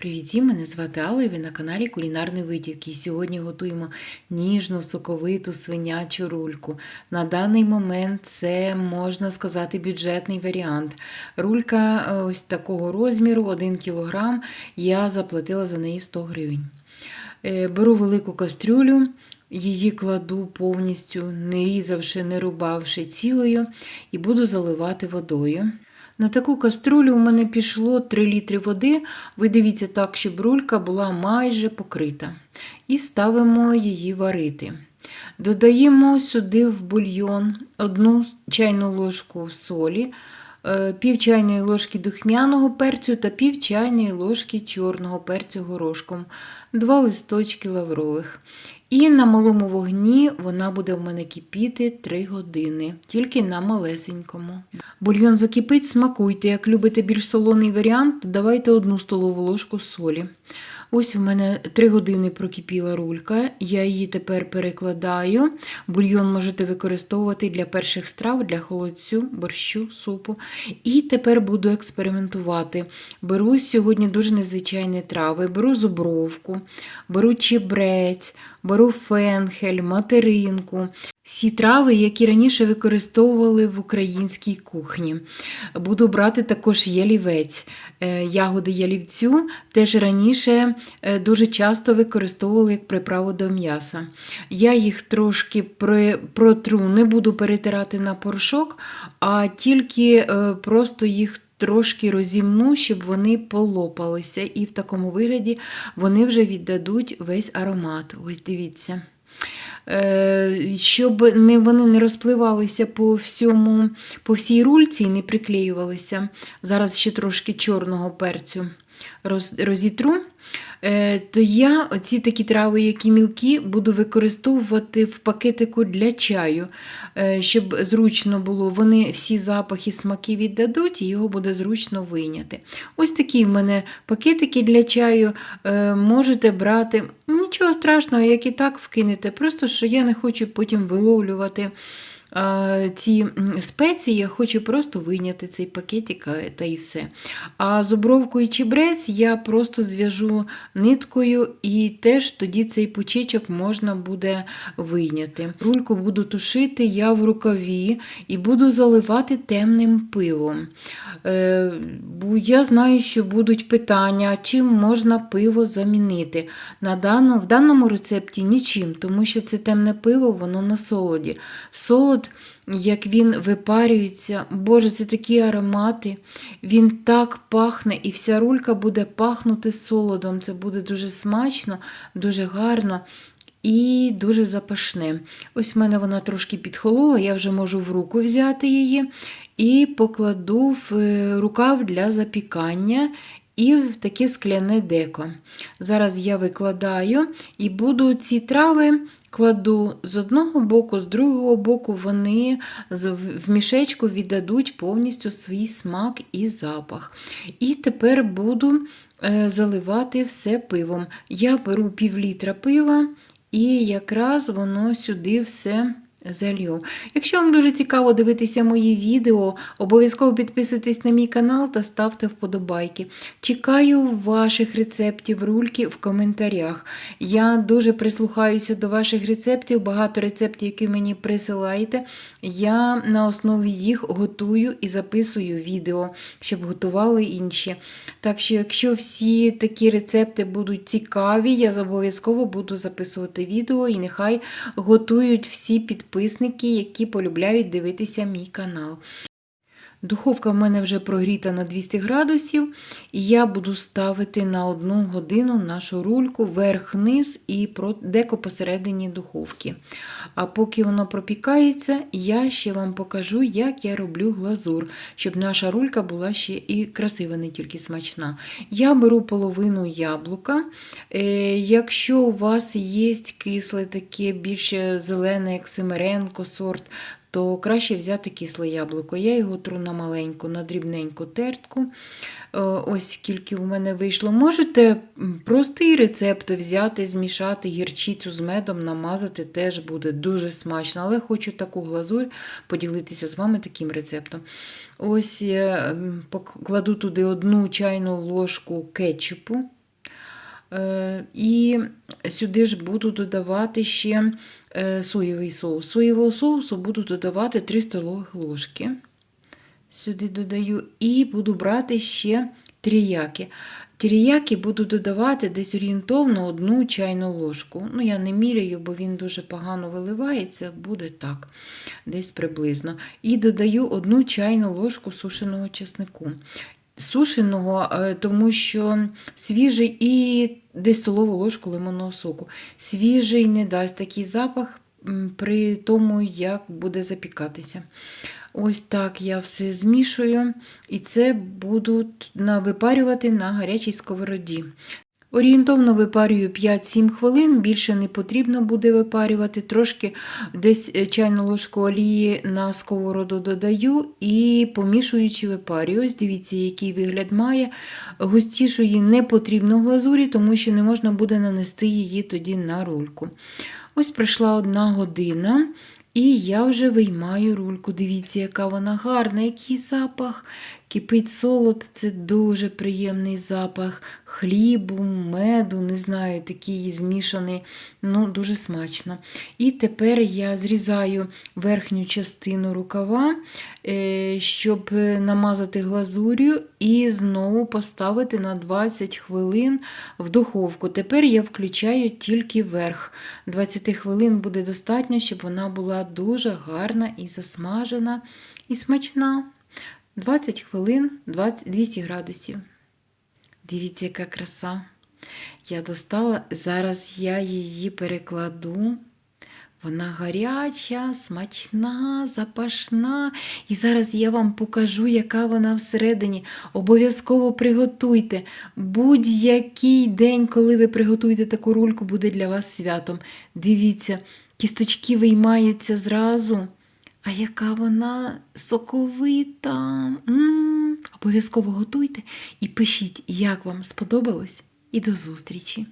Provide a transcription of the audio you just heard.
Привіт, мене звати Алла і ви на каналі Кулінарні Витівки. І Сьогодні готуємо ніжну, соковиту свинячу рульку. На даний момент це, можна сказати, бюджетний варіант. Рулька е, ось такого розміру, 1 кг, я заплатила за неї 100 гривень. Е, Беру велику кастрюлю, її кладу повністю, не різавши, не рубавши цілою, і буду заливати водою. На таку каструлю у мене пішло 3 літри води. Ви дивіться так, щоб рулька була майже покрита. І ставимо її варити. Додаємо сюди в бульйон одну чайну ложку солі, е, пів чайної ложки духмяного перцю та пів чайної ложки чорного перцю горошком, два листочки лаврових. І на малому вогні вона буде в мене кипіти 3 години, тільки на малесенькому. Бульйон закипить, смакуйте. Як любите більш солоний варіант, додавайте одну столову ложку солі. Ось в мене 3 години прокипіла рулька, я її тепер перекладаю. Бульйон можете використовувати для перших страв, для холодцю, борщу, супу. І тепер буду експериментувати. Беру сьогодні дуже незвичайні трави, беру зубровку, беру чебрець, беру фенхель, материнку. Всі трави, які раніше використовували в українській кухні. Буду брати також ялівець. Е, Ягоди ялівцю теж раніше е, дуже часто використовували як приправу до м'яса. Я їх трошки протру, не буду перетирати на порошок, а тільки е, просто їх трошки розімну, щоб вони полопалися. І в такому вигляді вони вже віддадуть весь аромат. Ось дивіться. Е, Щоб вони не розпливалися по всьому, по всій рульці і не приклеювалися. Зараз ще трошки чорного перцю розітру. Е, То я ці такі трави, які мілкі, буду використовувати в пакетику для чаю, е, щоб зручно було. Вони всі запахи, смаки віддадуть, і його буде зручно вийняти. Ось такі в мене пакетики для чаю е, можете брати. Нічого страшного, як і так вкинете. Просто що я не хочу потім виловлювати ці спеції, я хочу просто вийняти цей пакетик а, та і все. А зубровку і чебрець я просто зв'яжу ниткою, і теж тоді цей пучечок можна буде вийняти. Рульку буду тушити я в рукаві і буду заливати темним пивом. Е, бо я знаю, що будуть питання, чим можна пиво замінити. На дану, в даному рецепті нічим, тому що це темне пиво, воно на солоді. Солод, як він випарюється, Боже, це такі аромати. Він так пахне, і вся рулька буде пахнути солодом. Це буде дуже смачно, дуже гарно. І дуже запашне. Ось в мене вона трошки підхолола, я вже можу в руку взяти її і покладу в е, рукав для запікання і в таке скляне деко. Зараз я викладаю і буду ці трави кладу з одного боку, з другого боку вони в мішечку віддадуть повністю свій смак і запах. І тепер буду е, заливати все пивом. Я беру пів літра пива. І якраз воно сюди все залью. Якщо вам дуже цікаво дивитися мої відео, обов'язково підписуйтесь на мій канал та ставте вподобайки. Чекаю ваших рецептів рульки в коментарях. Я дуже прислухаюся до ваших рецептів, багато рецептів, які мені присилаєте. Я на основі їх готую і записую відео, щоб готували інші. Так що, якщо всі такі рецепти будуть цікаві, я обов'язково буду записувати відео і нехай готують всі підписники, які полюбляють дивитися мій канал. Духовка в мене вже прогріта на 200 градусів, і я буду ставити на одну годину нашу рульку верх-низ і деко посередині духовки. А поки воно пропікається, я ще вам покажу, як я роблю глазур, щоб наша рулька була ще і красива, не тільки смачна. Я беру половину яблука. Е, Якщо у вас є кисле, таке більше зелене, як Семеренко сорт, то краще взяти кисле яблуко. Я його тру на маленьку, на дрібненьку тертку. Е, Ось скільки в мене вийшло. Можете простий рецепт взяти, змішати гірчицю з медом, намазати, теж буде дуже смачно. Але хочу таку глазурь поділитися з вами таким рецептом. Ось я покладу туди одну чайну ложку кетчупу. Е, І сюди ж буду додавати ще е, соєвий соус. Соєвого соусу буду додавати 3 столових ложки. Сюди додаю і буду брати ще тріяки. Тріяки буду додавати десь орієнтовно одну чайну ложку. Ну, я не міряю, бо він дуже погано виливається, буде так, десь приблизно. І додаю одну чайну ложку сушеного чеснику. Сушеного, е, тому що свіжий і десь столову ложку лимонного соку. Свіжий не дасть такий запах при тому, як буде запікатися. Ось так я все змішую, і це буду випарювати на гарячій сковороді. Орієнтовно випарюю 5-7 хвилин, більше не потрібно буде випарювати. Трошки десь е, чайну ложку олії на сковороду додаю і помішуючи випарюю. Ось дивіться, який вигляд має. Густішої не потрібно глазурі, тому що не можна буде нанести її тоді на рульку. Ось пройшла одна година. І я вже виймаю рульку. Дивіться, яка вона гарна, який запах. Кипить солод, це дуже приємний запах хлібу, меду, не знаю, такий змішаний, ну, дуже смачно. І тепер я зрізаю верхню частину рукава, е, щоб намазати глазур'ю і знову поставити на 20 хвилин в духовку. Тепер я включаю тільки верх. 20 хвилин буде достатньо, щоб вона була дуже гарна і засмажена, і смачна. 20 хвилин 20, 200 градусів. Дивіться, яка краса. Я достала, зараз я її перекладу. Вона гаряча, смачна, запашна. І зараз я вам покажу, яка вона всередині. Обов'язково приготуйте. Будь-який день, коли ви приготуєте таку рульку, буде для вас святом. Дивіться, кісточки виймаються зразу. А яка вона соковита. Обов'язково готуйте і пишіть, як вам сподобалось. І до зустрічі!